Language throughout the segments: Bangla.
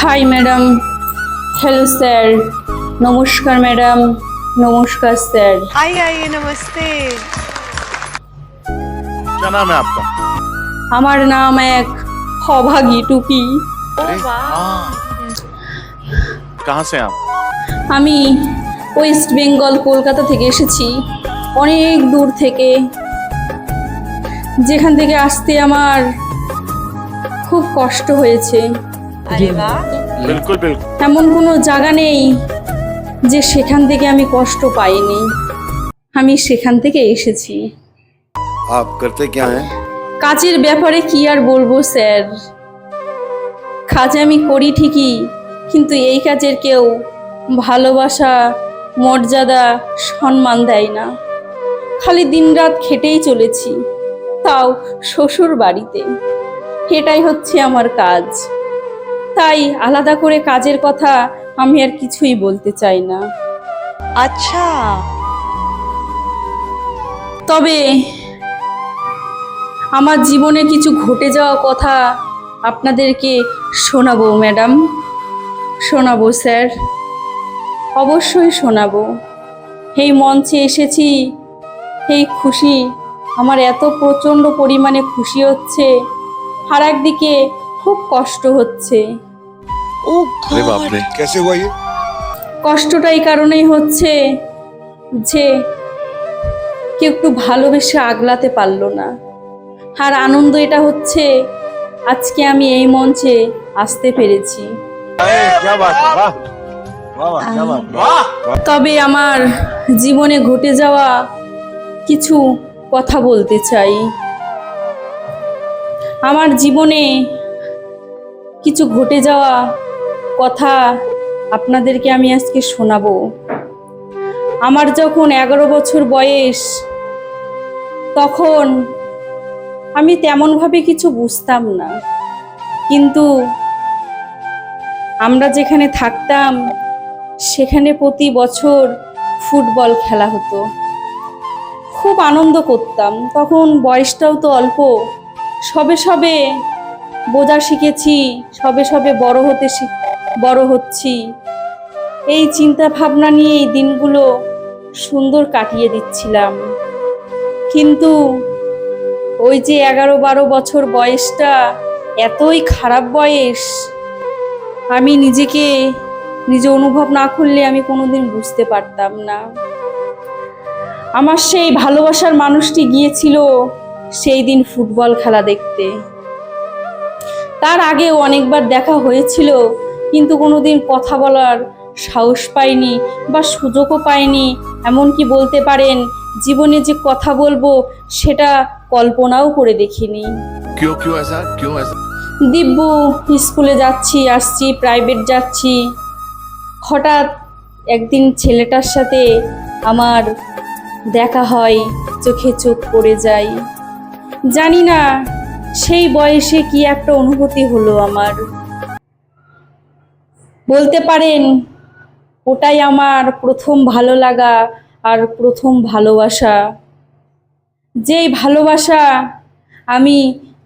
হাই ম্যাডাম হ্যালো স্যার নমস্কার ম্যাডাম নমস্কার স্যার आइए आइए नमस्ते क्या नाम है आपका আমার নাম এক অভাগী টুকি अरे, हाँ कहाँ से आप আমি ওয়েস্ট বেঙ্গল কলকাতা থেকে এসেছি অনেক দূর থেকে যেখান থেকে আসতে আমার খুব কষ্ট হয়েছে अरे वाह बिल्कुल बिल्कुल এমন কোনো জায়গা নেই যে সেখান থেকে আমি কষ্ট পাইনি আমি সেখান থেকে এসেছি आप करते क्या हैं কাজের ব্যাপারে কি আর বলবো স্যার কাজ আমি করি ঠিকই কিন্তু এই কাজের কেউ ভালোবাসা মর্যাদা সম্মান দেয় না খালি দিনরাত খেটেই চলেছি তাও শ্বশুর বাড়িতে এটাই হচ্ছে আমার কাজ তাই আলাদা করে কাজের কথা আমি আর কিছুই বলতে চাই না। আচ্ছা। তবে আমার জীবনে কিছু ঘটে যাওয়া কথা আপনাদেরকে শোনাবো ম্যাডাম। শোনাবো স্যার। অবশ্যই শোনাবো। এই মঞ্চে এসেছি এই খুশি। আমার এত প্রচণ্ড পরিমাণে খুশি হচ্ছে আর একদিকে খুব কষ্ট হচ্ছে। ओ अरे बाप रे कैसे हुआ ये কষ্টটা এই কারণেই হচ্ছে যে কেউ একটু ভালোবেসে আগলাতে পারলো না আর আনন্দ এটা হচ্ছে আজকে আমি এই মঞ্চে আসতে পেরেছি क्या बात है वाह वाह वाह क्या बात वाह তবে আমার জীবনে ঘটে যাওয়া কিছু কথা বলতে চাই আমার জীবনে কিছু ঘটে যাওয়া কথা আপনাদেরকে আমি আজকে শোনাবো। আমার যখন এগারো বছর বয়স, তখন আমি তেমনভাবে কিছু বুঝতাম না। কিন্তু আমরা যেখানে থাকতাম, সেখানে প্রতি বছর ফুটবল খেলা হতো। খুব আনন্দ করতাম। তখন বয়সটাও তো অল্প। সবে সবে বোঝা শিখেছি, সবে সবে বড় হতে শিখ- বড় হচ্ছি। এই চিন্তা ভাবনা নিয়ে এই দিনগুলো সুন্দর কাটিয়ে দিচ্ছিলাম। কিন্তু ওই যে এগারো বারো বছর বয়সটা, এতই খারাপ বয়স, আমি নিজেকে, নিজে অনুভব না করলে আমি কোনোদিন বুঝতে পারতাম না। আমার সেই ভালোবাসার মানুষটি গিয়েছিল সেই দিন ফুটবল খেলা দেখতে। তার আগেও অনেকবার দেখা হয়েছিল কিন্তু কোনো দিন কথা বলার সাহস পাইনি বা সুযোগও পাইনি। এমনকি বলতে পারেন জীবনে যে কথা বলব সেটা কল্পনাও করে দেখিনি। দিব্য স্কুলে যাচ্ছি আসছি প্রাইভেট যাচ্ছি। হঠাৎ একদিন ছেলেটার সাথে আমার দেখা হয় চোখে চোখ পড়ে যাই জানি না সেই বয়সে কি একটা অনুভূতি হলো আমার। বলতে পারেন ওটাই আমার প্রথম ভালো লাগা আর প্রথম ভালোবাসা। যেই ভালোবাসা আমি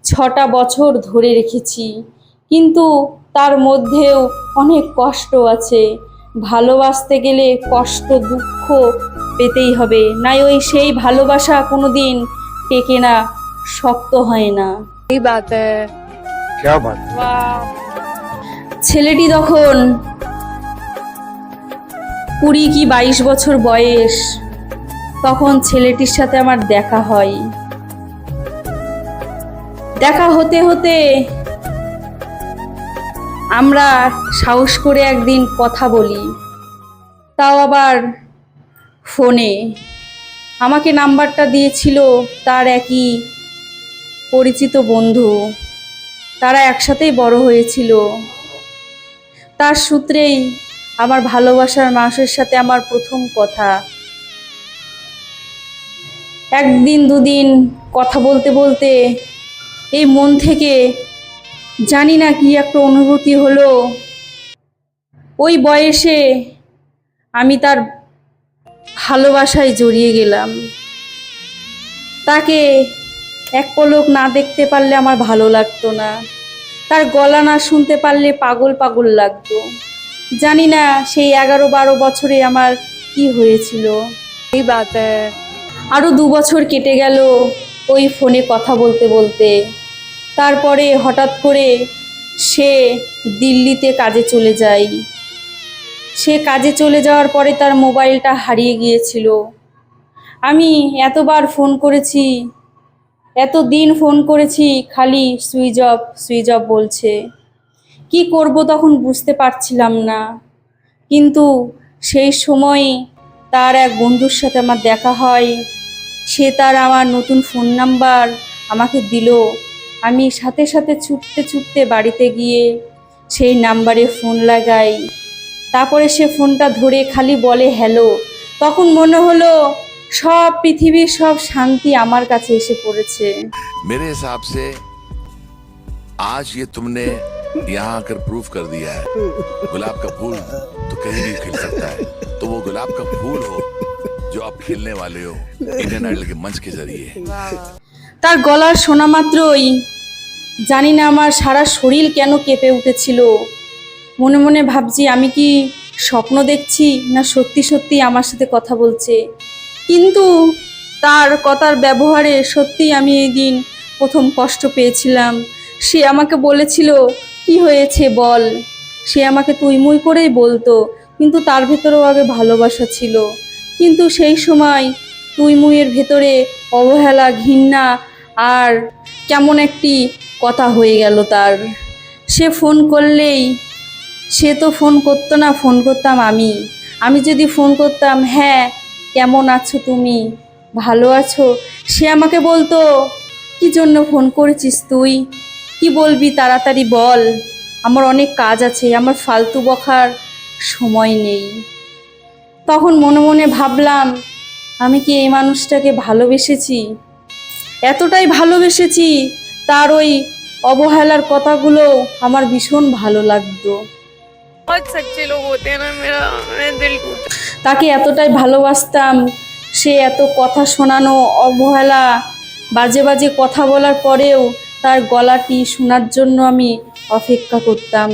ছটা বছর ধরে রেখেছি কিন্তু তার মধ্যেও অনেক কষ্ট আছে। ভালোবাসতে গেলে কষ্ট দুঃখ পেতেই হবে। নাই ওই সেই ভালোবাসা কোনো দিন টেকে না শক্ত হয় না। এই বাত হ্যাঁ। ছেলেটি তখন কুড়ি কি বাইশ বছর বয়স। তখন ছেলেটির সাথে আমার দেখা হয়। দেখা হতে হতে আমরা সাহস করে একদিন কথা বলি। তাও আবার ফোনে। আমাকে নাম্বারটা দিয়েছিল তার একই পরিচিত বন্ধু। তারা একসাথেই বড় হয়েছিল। তার সূত্রেই আমার ভালোবাসার মানুষের সাথে আমার প্রথম কথা। একদিন দুদিন কথা বলতে বলতে এই মন থেকে জানি না কি একটা অনুভূতি হলো। ওই বয়সে আমি তার ভালোবাসায় জড়িয়ে গেলাম। তাকে এক পলক না দেখতে পারলে আমার ভালো লাগতো না। তার গলা না শুনতে পারলে পাগল পাগল লাগতো। জানি না সেই এগারো বারো বছরে আমার কি হয়েছিল। এই বাত। আরও দু বছর কেটে গেল ওই ফোনে কথা বলতে বলতে। তারপরে হঠাৎ করে সে দিল্লিতে কাজে চলে যায়। সে কাজে চলে যাওয়ার পরে তার মোবাইলটা হারিয়ে গিয়েছিল। আমি এতবার ফোন করেছি এত দিন ফোন করেছি, খালি সুইচ অফ সুইচ অফ বলছে। কি করব তখন বুঝতে পারছিলাম না। কিন্তু সেই সময় তার এক বন্ধুর সাথে আমার দেখা হয়। সে তার আমার নতুন ফোন নাম্বার আমাকে দিল। আমি সাথে সাথে ছুটতে ছুটতে বাড়িতে গিয়ে সেই নাম্বারে ফোন লাগাই। তারপরে সে ফোনটা ধরে খালি বলে, হ্যালো। তখন মনে হলো সব পৃথিবীর সব শান্তি আমার কাছে এসে পড়েছে मेरे हिसाब से आज ये तुमने यहाँ आकर प्रूफ कर दिया है गुलाब का फूल तो कहीं भी खिल सकता है तो वो गुलाब का फूल हो जो आप खिलने वाले हो इंडियन आइडल के मंच के जरिए তার গলার শোনা মাত্রই জানি না আমার সারা শরীর কেন কেঁপে উঠেছিল মনে মনে ভাবছি আমি কি স্বপ্ন দেখছি না সত্যি সত্যি আমার সাথে কথা বলছে কিন্তু তার কথার ব্যবহারে সত্যি আমি এই দিন প্রথম কষ্ট পেয়েছিলাম। সে আমাকে বলেছিল, কি হয়েছে বল? সে আমাকে তুই মুই করেই বলতো, কিন্তু তার ভেতরেও আগে ভালোবাসা ছিল। কিন্তু সেই সময় তুই মুইয়ের ভেতরে অবহেলা, ঘৃণা আর কেমন একটি কথা হয়ে গেল তার। সে ফোন করলেই, সে তো ফোন করতো না, ফোন করতাম আমি। আমি যদি ফোন করতাম হ্যাঁ কেমন আছো তুমি? ভালো আছো? সে আমাকে বলতো, কি জন্য ফোন করেছিস তুই? কি বলবি তাড়াতাড়ি বল। আমার অনেক কাজ আছে, আমার ফালতু বখার সময় নেই। তখন মনে মনে ভাবলাম, আমি কি এই মানুষটাকে ভালোবেসেছি? এতটাই ভালোবেসেছি, তার ওই অবহেলার কথাগুলো আমার ভীষণ ভালো লাগতো। बहुत सच्चे लोग होते हैं ना मेरा मेरा दिल टूटा তাকে এতটাই ভালোবাসতাম সে এত কথা শোনানো অবহেলা বাজে বাজে কথা বলার পরেও তার গলাটি শোনার জন্য আমি অপেক্ষা করতাম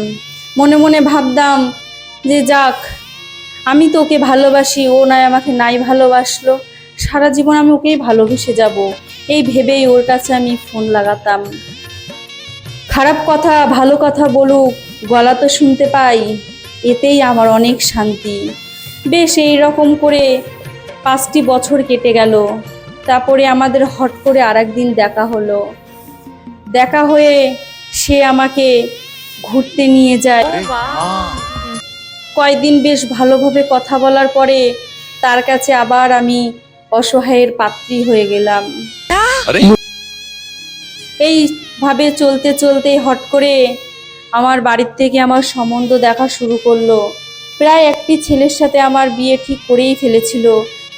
মনে মনে ভাবতাম যে যাক আমি তো ওকে ভালোবাসি ও নয় আমাকে নাই ভালোবাসলো সারা জীবন আমি ওকেই ভালোবেসে যাব এই ভেবেই ওর কাছে আমি ফোন লাগাতাম খারাপ কথা ভালো কথা বলুক গলা তো শুনতে পাই এতেই আমার অনেক শান্তি। বেশ এই রকম করে পাঁচটি বছর কেটে গেল তারপরে আমাদের হট করে আর দিন দেখা হলো। দেখা হয়ে সে আমাকে ঘুরতে নিয়ে যায়। কয়দিন বেশ ভালোভাবে কথা বলার পরে তার কাছে আবার আমি অসহায়ের পাত্রী হয়ে গেলাম। अरे এইভাবে চলতে চলতে হট করে আমার বাড়ির থেকে আমার সম্বন্ধ দেখা শুরু করল। প্রায় একটি ছেলের সাথে আমার বিয়ে ঠিক করেই ফেলেছিল।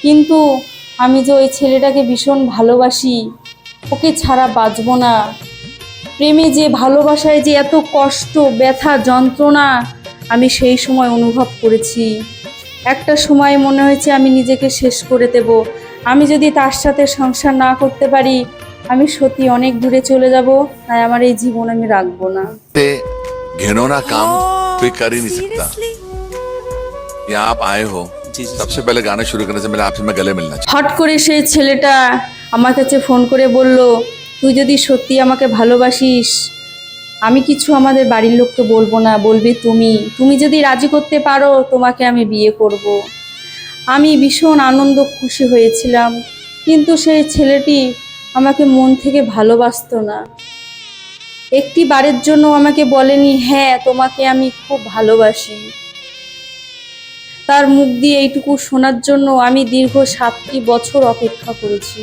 কিন্তু আমি যে ওই ছেলেটাকে ভীষণ ভালোবাসি, ওকে ছাড়া বাঁচবো না। প্রেমে যে ভালোবাসায় যে এত কষ্ট, ব্যথা, যন্ত্রণা আমি সেই সময় অনুভব করেছি। একটা সময় মনে হয়েছে আমি নিজেকে শেষ করে দেব। আমি যদি তার সাথে সংসার না করতে পারি, আমি সত্যি অনেক দূরে চলে যাব, তাই আমার এই জীবন আমি রাখব না। घिनौना काम oh, कोई कर ही नहीं सकता। यहाँ आप आए हो सबसे पहले गाना शुरू करने से पहले आपसे मैं হট করে সেই ছেলেটা আমার কাছে ফোন করে বলল তুই যদি সত্যি আমাকে ভালোবাসিস আমি কিছু আমাদের বাড়ির লোককে বলব না বলবে তুমি। তুমি যদি রাজি করতে পারো তোমাকে আমি বিয়ে করব। আমি ভীষণ আনন্দ খুশি হয়েছিলাম কিন্তু সেই ছেলেটি আমাকে মন থেকে ভালোবাসত না। একটি বারের জন্য আমাকে বলেনি হ্যাঁ তোমাকে আমি খুব ভালোবাসি। তার মুখ দিয়ে এইটুকু শোনার জন্য আমি দীর্ঘ সাতটি বছর অপেক্ষা করেছি।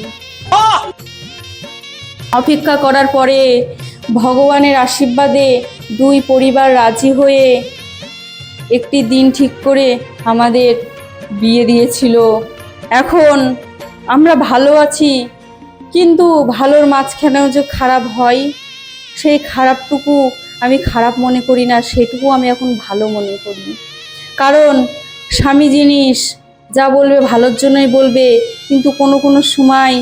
অপেক্ষা করার পরে ভগবানের আশীর্বাদে দুই পরিবার রাজি হয়ে একটি দিন ঠিক করে আমাদের বিয়ে দিয়েছিল। এখন আমরা ভালো আছি, কিন্তু ভালোর মাঝখানেও যে খারাপ হয় সেই খারাপটুকু আমি খারাপ মনে করি না, সেটুকু আমি এখন ভালো মনে করি। কারণ স্বামী জিনিস যা বলবে ভালোর জন্যই বলবে, কিন্তু কোনো কোনো সময়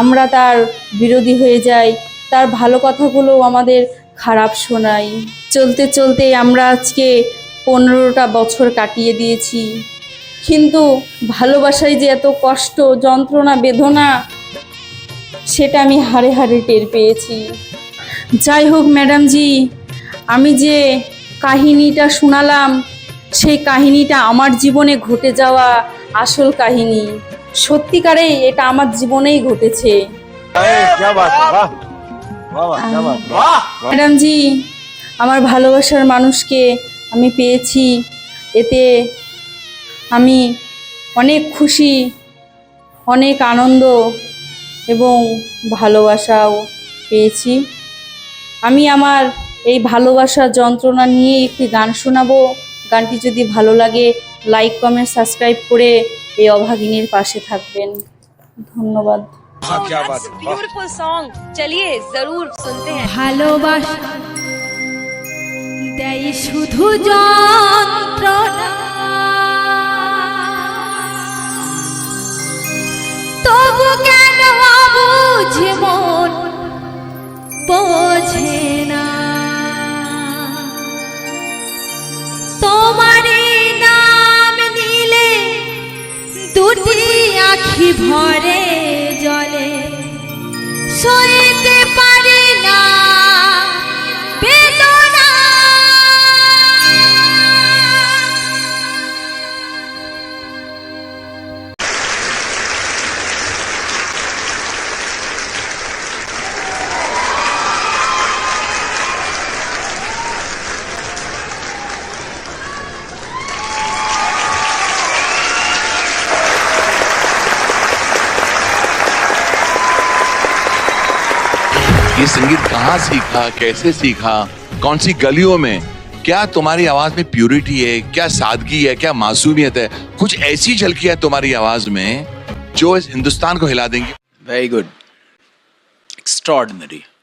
আমরা তার বিরোধী হয়ে যাই, তার ভালো কথাগুলো আমাদের খারাপ শোনাই চলতে চলতে আমরা আজকে পনেরোটা বছর কাটিয়ে দিয়েছি। কিন্তু ভালোবাসায় যে এত কষ্ট, যন্ত্রণা, বেদনা, সেটা আমি হাড়ে হাড়ে টের পেয়েছি। যাই হোক ম্যাডামজি আমি যে কাহিনীটা শোনালাম সেই কাহিনীটা আমার জীবনে ঘটে যাওয়া আসল কাহিনী। সত্যিকারেই এটা আমার জীবনেই ঘটেছে। ম্যাডামজি আমার ভালোবাসার মানুষকে আমি পেয়েছি। এতে আমি অনেক খুশি অনেক আনন্দ এবং ভালোবাসাও পেয়েছি। আমি আমার এই ভালোবাসা যন্ত্রণা নিয়ে একটি গান শোনাবো। গানটি যদি ভালো লাগে লাইক কমেন্ট সাবস্ক্রাইব করে এই অভাগিনীর পাশে থাকবেন। ধন্যবাদ। আচ্ছা, ভালোবাসা দেয় শুধু যা বোঝে না। তোমারে নাম নিলে দুটি আখি ভরে। ये संगीत कहाँ सीखा, कैसे सीखा, कौन सी गलियों में? क्या तुम्हारी आवाज़ में प्योरिटी है? क्या सादगी है? क्या मासूमियत है? कुछ ऐसी झलकी है तुम्हारी आवाज़ में जो इस हिंदुस्तान को हिला देंगी। Very good Extraordinary.